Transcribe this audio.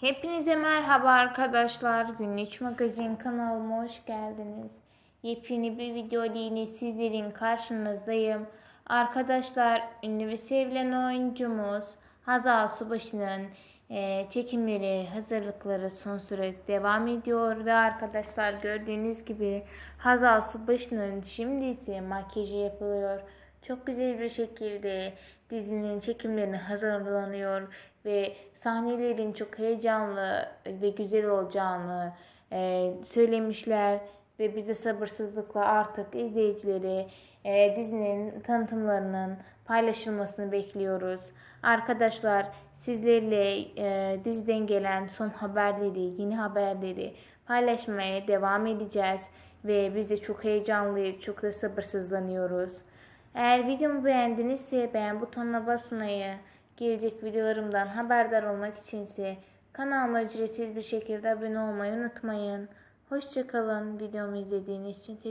Hepinize merhaba arkadaşlar. Günlük Magazin kanalıma hoş geldiniz. Yepyeni bir video ile yine sizlerin karşınızdayım. Arkadaşlar ünlü ve sevilen oyuncumuz Hazal Subaşı'nın e, çekimleri, hazırlıkları son süre devam ediyor. Ve arkadaşlar gördüğünüz gibi Hazal Subaşı'nın şimdi ise makyajı yapılıyor. Çok güzel bir şekilde dizinin çekimlerine hazırlanıyor ve sahnelerin çok heyecanlı ve güzel olacağını e, söylemişler ve biz de sabırsızlıkla artık izleyicileri e, dizinin tanıtımlarının paylaşılmasını bekliyoruz. Arkadaşlar sizlerle e, diziden gelen son haberleri, yeni haberleri paylaşmaya devam edeceğiz ve biz de çok heyecanlıyız, çok da sabırsızlanıyoruz. Eğer videomu beğendinizse beğen butonuna basmayı, gelecek videolarımdan haberdar olmak içinse kanalıma ücretsiz bir şekilde abone olmayı unutmayın. Hoşçakalın. Videomu izlediğiniz için teşekkür